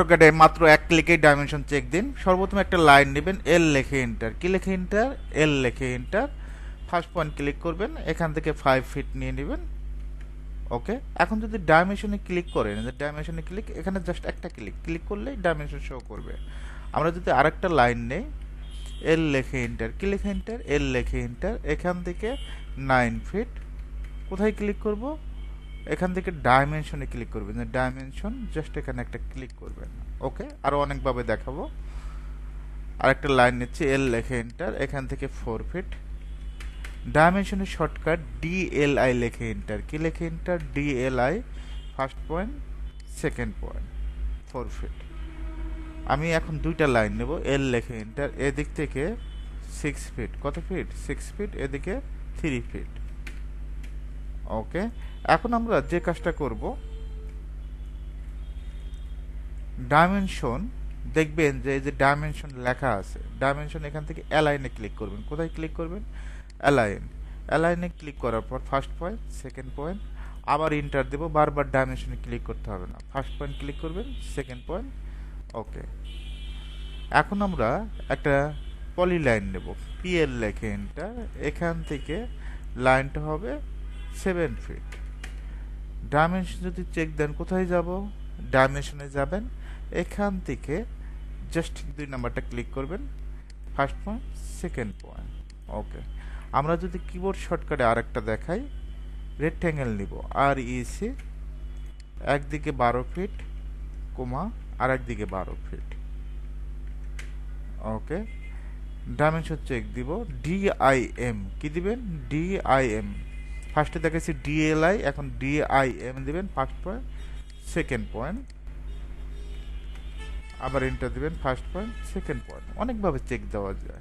অটোক্যাডে মাত্র এক ক্লিকেই dimension check দিন। সর্বপ্রথম একটা লাইন নেবেন এল লেখে এন্টার কি লেখে এন্টার এল লেখে এন্টার ফার্স্ট পয়েন্ট ক্লিক করবেন, এখান থেকে ফাইভ ফিট নিয়ে নেবেন। ওকে এখন যদি ডাইমেনশনে ক্লিক করেন ডাইমেনশনে ক্লিক এখানে জাস্ট একটা ক্লিক ক্লিক করলেই ডাইমেনশন শো করবে। আমরা যদি আরেকটা লাইন নেই এল লেখে এন্টার কি লেখে এন্টার এল লেখে এন্টার এখান থেকে নাইন ফিট কোথায় ক্লিক করব? এখান থেকে ডাইমেনশনে ক্লিক করবেন। ডাইমেনশন জাস্ট এখানে একটা ক্লিক করবেন। ওকে আরও অনেকভাবে দেখাবো। আর একটা লাইন নিচ্ছি এল লেখে এন্টার এখান থেকে ফোর ফিট ডাইমেনশনের শর্টকাট ডিএলআই লেখে এন্টার কি লেখে enter DLI first point second point four feet আমি এখন দুইটা লাইন নেব। এল লেখে এন্টার এদিক থেকে সিক্স ফিট কত ফিট সিক্স ফিট এদিকে থ্রি ফিট ওকে এখন আমরা যে কাজটা করব ডাইমেনশন দেখবেন যে এই যে ডাইমেনশন লেখা আছে ডাইমেনশন এখান থেকে অ্যালাইনে ক্লিক করবেন। কোথায় ক্লিক করবেন? অ্যালাইন অ্যালাইনে ক্লিক করার পর ফার্স্ট পয়েন্ট সেকেন্ড পয়েন্ট আবার ইন্টার দেবো, বারবার ডাইমেনশনে ক্লিক করতে হবে না। ফার্স্ট পয়েন্ট ক্লিক করবেন সেকেন্ড পয়েন্ট ওকে এখন আমরা একটা পলি লাইন নেব পিএল লেখে এখান থেকে লাইনটা হবে সেভেন ফিট। ডাইমেনশন যদি চেক দেন, কোথায় যাব? ডাইমেনশনে যাবেন। এখান থেকে জাস্ট দুই নাম্বারটা ক্লিক করবেন। First point second point okay আমরা যদি কিবোর্ড শর্টকাটে আরেকটা দেখাই রেক্ট্যাঙ্গেল নিব। আর ইসি একদিকে বারো ফিট, কোমা আর একদিকে বারো ফিট। ওকে ডাইমেনশন চেক দিব। ডিআইএম কি দিবেন? ডিআইএম ফার্স্টে দেখেছি ডিএলআই এখন ডিআইএম দিবেন ফার্স্ট পয়েন্ট সেকেন্ড পয়েন্ট আবার এন্টার দিবেন ফার্স্ট পয়েন্ট সেকেন্ড পয়েন্ট অনেকভাবে চেক দেওয়া যায়।